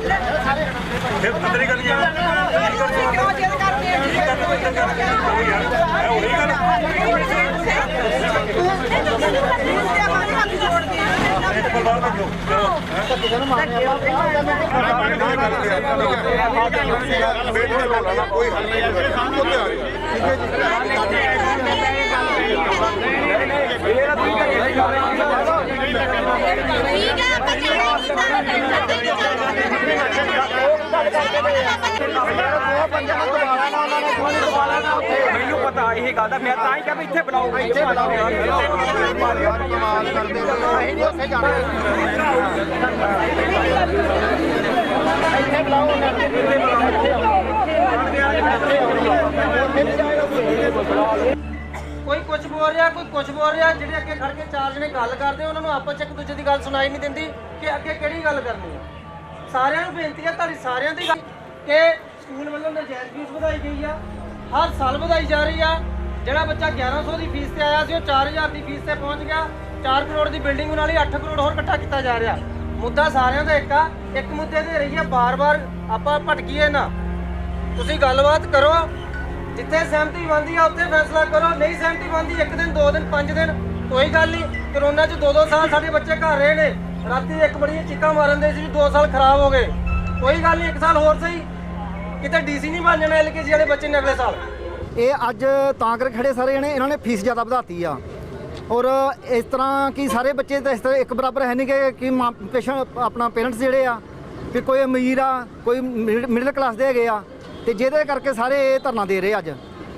ਫਿਰ ਅੰਦਰ ਹੀ ਗੱਲ ਕੀ ਕਿਉਂ ਜਿੱਦ ਕੋਈ ਹੱਲ ਨਹੀਂ ਉੱਤੇ ਆ ਰਹੀ ਠੀਕ ਹੈ ਆਪਾਂ ਚੱਲੇ ਪਤਾ ਇਹ ਗੱਲ ਦਾ ਮੈਂ ਤਾਂ ਹੀ ਕਿਹਾ ਵੀ ਇੱਥੇ ਬਣਾਓ ਇੱਥੇ ਬਣਾਓ ਕਮਾਲ ਕਰਦੇ ਅਸੀਂ ਨਹੀਂ ਉੱਥੇ ਜਾਣਾ ਕੋਈ ਕੁਝ ਬੋਲ ਰਿਹਾ ਕੋਈ ਕੁਝ ਬੋਲ ਰਿਹਾ ਜਿਹੜੇ ਅੱਗੇ ਖੜ ਕੇ ਚਾਰ ਜਣੇ ਗੱਲ ਕਰਦੇ ਉਹਨਾਂ ਨੂੰ ਆਪਸ ਚ ਇੱਕ ਦੂਜੇ ਦੀ ਗੱਲ ਸੁਣਾਈ ਨਹੀਂ ਦਿੰਦੀ ਕਿ ਅੱਗੇ ਕਿਹੜੀ ਗੱਲ ਕਰਨੀ ਹੈ ਸਾਰਿਆਂ ਨੂੰ ਬੇਨਤੀ ਹੈ ਤੁਹਾਡੀ ਸਾਰਿਆਂ ਦੀ ਗੱਲ ਕਿ ਸਕੂਲ ਵੱਲੋਂ ਨਜਾਇਜ਼ ਫੀਸ ਵਧਾਈ ਗਈ ਆ ਹਰ ਸਾਲ ਵਧਾਈ ਜਾ ਰਹੀ ਆ। ਜਿਹੜਾ ਬੱਚਾ 1100 ਦੀ ਫੀਸ ਤੇ ਆਇਆ ਸੀ, ਉਹ 4000 ਦੀ ਫੀਸ ਤੇ ਪਹੁੰਚ ਗਿਆ। 4 ਕਰੋੜ ਦੀ ਬਿਲਡਿੰਗ ਬਣਾਉਣ ਲਈ 8 ਕਰੋੜ ਹੋਰ ਇਕੱਠਾ ਕੀਤਾ ਜਾ ਰਿਹਾ। ਮੁੱਦਾ ਸਾਰਿਆਂ ਦਾ ਇੱਕ ਆ, ਇੱਕ ਮੁੱਦੇ ਤੇ ਰਹੀ ਆ ਬਾਰ-ਬਾਰ, ਆਪਾਂ ਭਟਕੀਏ ਨਾ। ਤੁਸੀਂ ਗੱਲਬਾਤ ਕਰੋ, ਜਿੱਥੇ ਸਹਿਮਤੀ ਬਣਦੀ ਆ, ਉੱਥੇ ਫੈਸਲਾ ਕਰੋ। ਨਹੀਂ ਸਹਿਮਤੀ ਬਣਦੀ, ਇੱਕ ਦਿਨ, ਦੋ ਦਿਨ, ਪੰਜ ਦਿਨ, ਕੋਈ ਗੱਲ ਨਹੀਂ। ਕਰੋਨਾ 'ਚ ਦੋ ਦੋ ਸਾਲ ਸਾਡੇ ਬੱਚੇ ਘਰ ਰਹੇ ਨੇ। ਰਾਤੀ ਇੱਕ ਬੜੀਆਂ ਚੀਕਾਂ ਮਾਰਨ ਦੇ ਸੀ ਵੀ ਦੋ ਸਾਲ ਖਰਾਬ ਹੋ ਗਏ। ਕੋਈ ਗੱਲ ਨਹੀਂ, ਇੱਕ ਸਾਲ ਹੋਰ ਸਹੀ। ਕਿਤੇ ਡੀਸੀ ਨਹੀਂ ਬਣ ਜਾਣਾ ਐਲਕੇਜੀ ਵਾਲੇ ਬੱਚੇ ਨੇ ਅਗਲੇ ਸਾਲ। ਇਹ ਅੱਜ ਤਾਂ ਕਰਕੇ ਖੜੇ ਸਾਰੇ ਜਣੇ, ਇਹਨਾਂ ਨੇ ਫੀਸ ਜ਼ਿਆਦਾ ਵਧਾਤੀ ਆ। ਔਰ ਇਸ ਤਰ੍ਹਾਂ ਕਿ ਸਾਰੇ ਬੱਚੇ ਤਾਂ ਇਸ ਤਰ੍ਹਾਂ ਇੱਕ ਬਰਾਬਰ ਹੈ ਨਹੀਂ ਕਿ ਕਿ ਪੇਸ਼ੈਂਟ ਆਪਣਾ ਪੇਰੈਂਟਸ ਜਿਹੜੇ ਆ ਕਿ ਕੋਈ ਅਮੀਰ ਆ, ਕੋਈ ਮਿਡਲ ਕਲਾਸ ਦੇ ਹੈਗੇ ਆ, ਤੇ ਜਿਹਦੇ ਕਰਕੇ ਸਾਰੇ ਇਹ ਧਰਨਾ ਦੇ ਰਹੇ ਅੱਜ।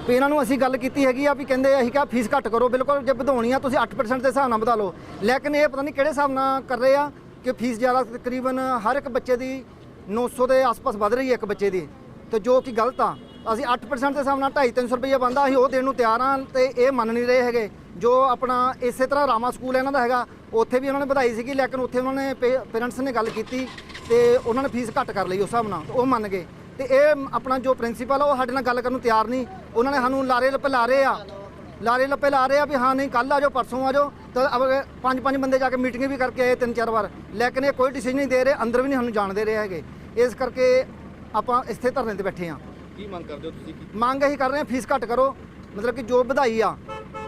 ਵੀ ਇਹਨਾਂ ਨੂੰ ਅਸੀਂ ਗੱਲ ਕੀਤੀ ਹੈਗੀ ਆ ਵੀ ਕਹਿੰਦੇ ਅਸੀਂ ਕਿਹਾ ਫੀਸ ਘੱਟ ਕਰੋ, ਬਿਲਕੁਲ ਜੇ ਵਧਾਉਣੀ ਆ, ਤੁਸੀਂ 8% ਦੇ ਹਿਸਾਬ ਨਾਲ ਵਧਾ ਲਓ। ਲੇਕਿਨ ਇਹ ਪਤਾ ਨਹੀਂ ਕਿਹੜੇ ਹਿਸਾਬ ਨਾਲ ਕਰ ਰਹੇ ਆ ਕਿ ਫੀਸ ਜ਼ਿਆਦਾ ਤਕਰੀਬਨ ਹਰ ਇੱਕ ਬੱਚੇ ਦੀ 900 ਦੇ ਆਸ-ਪਾਸ ਵੱਧ ਰਹੀ ਹੈ ਇੱਕ ਬੱਚੇ ਦੀ। ਤੇ ਜੋ ਕਿ ਗਲਤ ਆ। ਅਸੀਂ 8% ਦੇ ਹਿਸਾਬ ਨਾਲ 2.5-300 ਰੁਪਏ ਬੰਦਾ, ਅਸੀਂ ਉਹ ਦੇਣ ਨੂੰ ਤਿਆਰ ਆ ਤੇ ਇਹ ਮੰਨ ਨਹੀਂ ਰਹੇ ਹੈਗੇ। ਜੋ ਆਪਣਾ ਇਸੇ ਤਰ੍ਹਾਂ ਰਾਮਾ ਸਕੂਲ ਇਹਨਾਂ ਦਾ ਹੈਗਾ, ਉੱਥੇ ਵੀ ਉਹਨਾਂ ਨੇ ਵਧਾਈ ਸੀਗੀ, ਲੇਕਿਨ ਉੱਥੇ ਉਹਨਾਂ ਨੇ ਪੇਰੈਂਟਸ ਨੇ ਗੱਲ ਕੀਤੀ ਤੇ ਉਹਨਾਂ ਨੇ ਫੀਸ ਘੱਟ ਕਰ ਲਈ ਉਸ ਹਿਸਾਬ ਨਾਲ, ਉਹ ਮੰਨ ਗਏ। ਤੇ ਇਹ ਆਪਣਾ ਜੋ ਪ੍ਰਿੰਸੀਪਲ ਆ, ਉਹ ਸਾਡੇ ਨਾਲ ਗੱਲ ਕਰਨ ਨੂੰ ਤਿਆਰ ਨਹੀਂ। ਉਹਨਾਂ ਨੇ ਸਾਨੂੰ ਲਾਰੇ ਲੱਪੇ ਲਾ ਰਹੇ ਆ। ਲਾਰੇ ਲੱਪੇ ਲਾ ਰਹੇ ਆ ਵੀ ਹਾਂ ਨਹੀਂ ਕੱਲ ਆ ਜਾਓ, ਪਰਸੋਂ ਆ ਜਾਓ। ਤਾਂ ਪੰਜ ਪੰਜ ਬੰਦੇ ਜਾ ਕੇ ਮੀਟਿੰਗ ਵੀ ਕਰਕੇ ਆਏ, ਤਿੰਨ ਚਾਰ ਵਾਰ। ਲੇਕਿਨ ਇਹ ਕੋਈ ਡਿਸੀਜਨ ਨਹੀਂ ਦੇ ਰਹੇ, ਅੰਦਰ ਵੀ ਨਹੀਂ ਸਾਨੂੰ ਜਾਣ ਦੇ ਰਹੇ ਹੈਗੇ। ਇਸ ਕਰਕੇ ਆਪਾਂ ਇੱਥੇ ਧਰਨੇ ਤੇ ਬੈਠੇ ਆ ਕੀ ਮੰਗ ਕਰਦੇ ਹੋ ਤੁਸੀਂ? ਮੰਗ ਅਸੀਂ ਕਰ ਰਹੇ ਹਾਂ ਫੀਸ ਘੱਟ ਕਰੋ। ਮਤਲਬ ਕਿ ਜੋ ਵਧਾਈ ਆ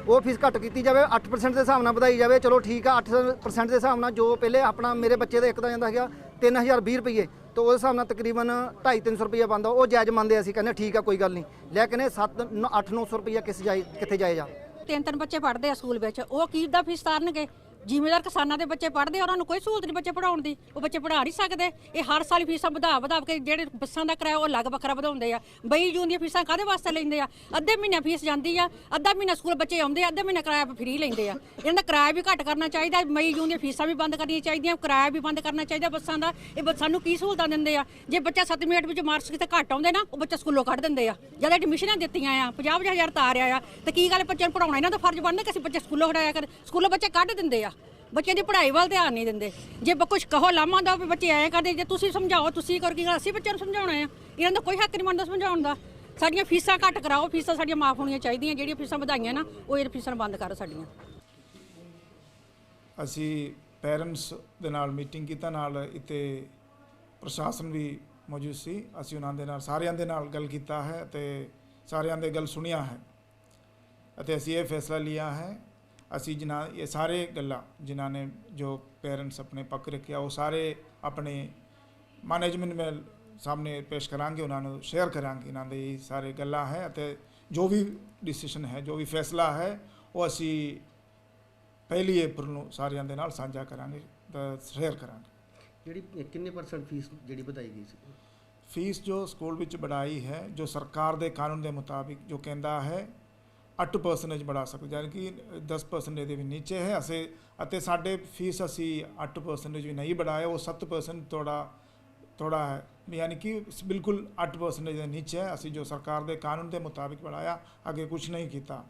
ਉਹ ਫੀਸ ਘੱਟ ਕੀਤੀ ਜਾਵੇ। 8% ਦੇ ਹਿਸਾਬ ਨਾਲ ਵਧਾਈ ਜਾਵੇ। ਚਲੋ ਠੀਕ ਆ 8% ਦੇ ਹਿਸਾਬ ਨਾਲ ਜੋ ਪਹਿਲੇ ਆਪਣਾ ਮੇਰੇ ਬੱਚੇ ਦਾ ਇੱਕ ਦਾ ਜਾਂਦਾ ਹੈਗਾ 3020 ਰੁਪਏ ਤੇ ਉਸ ਹਿਸਾਬ ਨਾਲ ਤਕਰੀਬਨ 2.5-300 ਰੁਪਏ ਬੰਦਾ ਉਹ ਜਾਇਜ਼ ਮੰਨਦੇ ਅਸੀਂ ਕਹਿੰਦੇ ਠੀਕ ਆ ਕੋਈ ਗੱਲ ਨਹੀਂ। ਲੇਕਿਨ ਇਹ 7 8-900 ਰੁਪਏ ਕਿਸ ਜਾਏ ਕਿੱਥੇ ਜਾਏਗਾ? ਤਿੰਨ ਤਿੰਨ ਬੱਚੇ ਪੜ੍ਹਦੇ ਆ ਸਕੂਲ ਵਿੱਚ। ਉਹ ਕੀ ਦਾ ਫੀਸ ਤਾਰਨਗੇ? ਜ਼ਿਮੀਦਾਰ ਕਿਸਾਨਾਂ ਦੇ ਬੱਚੇ ਪੜ੍ਹਦੇ ਆ, ਉਹਨਾਂ ਨੂੰ ਕੋਈ ਸਹੂਲਤ ਨਹੀਂ ਬੱਚੇ ਪੜਾਉਣ ਦੀ। ਉਹ ਬੱਚੇ ਪੜ੍ਹਾ ਨਹੀਂ ਸਕਦੇ। ਇਹ ਹਰ ਸਾਲ ਫੀਸਾਂ ਵਧਾ ਵਧਾ ਕੇ ਜਿਹੜੇ ਬੱਸਾਂ ਦਾ ਕਿਰਾਇਆ ਉਹ ਅਲੱਗ ਵੱਖਰਾ ਵਧਾਉਂਦੇ ਆ। ਬਈ ਜੂਨ ਦੀਆਂ ਫੀਸਾਂ ਕਾਦੇ ਵਾਸਤੇ ਲੈਂਦੇ ਆ? ਅੱਧੇ ਮਹੀਨੇ ਫੀਸ ਜਾਂਦੀ ਆ ਅੱਧਾ ਮਹੀਨਾ ਸਕੂਲ ਬੱਚੇ ਆਉਂਦੇ ਆ ਅੱਧਾ ਮਹੀਨਾ ਕਿਰਾਇਆ ਫ੍ਰੀ ਲੈਂਦੇ ਆ। ਇਹਨਾਂ ਦਾ ਕਿਰਾਇਆ ਵੀ ਘੱਟ ਕਰਨਾ ਚਾਹੀਦਾ ਮਈ ਜੂਨ ਦੀਆਂ ਫੀਸਾਂ ਵੀ ਬੰਦ ਕਰਨੀਆਂ ਚਾਹੀਦੀਆਂ ਕਿਰਾਇਆ ਵੀ ਬੰਦ ਕਰਨਾ ਚਾਹੀਦਾ ਬੱਸਾਂ ਦਾ। ਇਹ ਬੱਸਾਂ ਨੂੰ ਕੀ ਸਹੂਲਤਾਂ ਦਿੰਦੇ ਆ? ਜੇ ਬੱਚਾ 7 ਮਿੰਟ ਵਿੱਚ ਮਾਰਕਸ ਕਿਤੇ ਘੱਟ ਆਉਂਦੇ ਨਾ ਉਹ ਬੱਚਾ ਸਕੂਲੋਂ ਕੱਢ ਦਿੰਦੇ ਆ। ਜਦ ਐਡਮਿਸ਼ਨਾਂ ਦਿੱਤੀਆਂ ਆ 50 ਹਜ਼ਾਰ ਤਾਰਿਆ ਆ ਤੇ ਕੀ ਗੱਲ ਬੱਚਿਆਂ ਨੂੰ ਪੜਾਉਣਾ ਇਹਨਾਂ ਦਾ ਫਰਜ਼ ਬਣਦਾ ਕਿ ਅਸੀਂ ਬੱਚੇ ਸਕੂਲੋਂ ਹਟਾਇਆ ਕਰ ਸਕੂਲੋਂ ਬੱਚੇ ਕੱਢ ਦਿੰਦੇ ਆ। ਬੱਚੇ ਦੀ ਪੜ੍ਹਾਈ ਵੱਲ ਧਿਆਨ ਨਹੀਂ ਦਿੰਦੇ। ਜੇ ਬ- ਕੁਛ ਕਹੋ ਲਾਮਾ ਦਾ ਵੀ ਬੱਚੇ ਐਂ ਕਰਦੇ, ਜੇ ਤੁਸੀਂ ਸਮਝਾਓ, ਤੁਸੀਂ ਕਰੋ, ਕੀ ਗੱਲ ਅਸੀਂ ਬੱਚਿਆਂ ਨੂੰ ਸਮਝਾਉਣਾ ਆ। ਇਹਨਾਂ ਦਾ ਕੋਈ ਹੱਕ ਨਹੀਂ ਬਣਦਾ ਸਮਝਾਉਣ ਦਾ। ਸਾਡੀਆਂ ਫੀਸਾਂ ਘੱਟ ਕਰਾਓ, ਫੀਸਾਂ ਸਾਡੀਆਂ ਮਾਫ ਹੋਣੀਆਂ ਚਾਹੀਦੀਆਂ, ਜਿਹੜੀਆਂ ਫੀਸਾਂ ਵਧਾਈਆਂ ਨਾ, ਉਹ ਇਹ ਫੀਸਾਂ ਬੰਦ ਕਰੋ ਸਾਡੀਆਂ। ਅਸੀਂ ਪੈਰੈਂਟਸ ਦੇ ਨਾਲ ਮੀਟਿੰਗ ਕੀਤਾ, ਨਾਲ ਇੱਥੇ ਪ੍ਰਸ਼ਾਸਨ ਵੀ ਮੌਜੂਦ ਸੀ। ਅਸੀਂ ਉਹਨਾਂ ਦੇ ਨਾਲ, ਸਾਰਿਆਂ ਦੇ ਨਾਲ ਗੱਲ ਕੀਤਾ ਹੈ ਤੇ ਸਾਰਿਆਂ ਦੇ ਗੱਲ ਸੁਣਿਆ ਹੈ। ਅਤੇ ਅਸੀਂ ਇਹ ਫੈਸਲਾ ਲਿਆ ਹੈ ਅਸੀਂ ਜਿਨ੍ਹਾਂ ਇਹ ਸਾਰੇ ਗੱਲਾਂ ਜਿਨ੍ਹਾਂ ਨੇ ਜੋ ਪੈਰੈਂਟਸ ਆਪਣੇ ਪੱਕ ਰੱਖਿਆ ਉਹ ਸਾਰੇ ਆਪਣੇ ਮੈਨੇਜਮੈਂਟ ਮੇ ਸਾਹਮਣੇ ਪੇਸ਼ ਕਰਾਂਗੇ ਉਹਨਾਂ ਨੂੰ ਸ਼ੇਅਰ ਕਰਾਂਗੇ। ਇਹਨਾਂ ਦੇ ਇਹ ਸਾਰੇ ਗੱਲਾਂ ਹੈ ਅਤੇ ਜੋ ਵੀ ਡਿਸੀਜਨ ਹੈ ਜੋ ਵੀ ਫੈਸਲਾ ਹੈ ਉਹ ਅਸੀਂ ਪਹਿਲੀ April ਨੂੰ ਸਾਰਿਆਂ ਦੇ ਨਾਲ ਸਾਂਝਾ ਕਰਾਂਗੇ ਤਾਂ ਸ਼ੇਅਰ ਕਰਾਂਗੇ। ਜਿਹੜੀ ਕਿੰਨੇ ਪਰਸੈਂਟ ਫੀਸ ਜਿਹੜੀ ਵਧਾਈ ਗਈ ਸੀ? ਫੀਸ ਜੋ ਸਕੂਲ ਵਿੱਚ ਵਧਾਈ ਹੈ ਜੋ ਸਰਕਾਰ ਦੇ ਕਾਨੂੰਨ ਦੇ ਮੁਤਾਬਿਕ ਜੋ ਕਹਿੰਦਾ ਹੈ 8% ਵਧਾ ਸਕਦੇ ਯਾਨੀ ਕਿ 10% ਦੇ ਵੀ ਨੀਚੇ ਹੈ ਅਸੀਂ, ਅਤੇ ਸਾਡੇ ਫੀਸ ਅਸੀਂ 8% ਵੀ ਨਹੀਂ ਵਧਾਇਆ ਉਹ 7% ਥੋੜਾ ਥੋੜਾ ਹੈ। ਯਾਨੀ ਕਿ ਬਿਲਕੁਲ 8% ਦੇ ਨੀਚੇ ਹੈ, ਅਸੀਂ ਜੋ ਸਰਕਾਰ ਦੇ ਕਾਨੂੰਨ ਦੇ ਮੁਤਾਬਿਕ ਵਧਾਇਆ ਅੱਗੇ ਕੁਝ ਨਹੀਂ ਕੀਤਾ।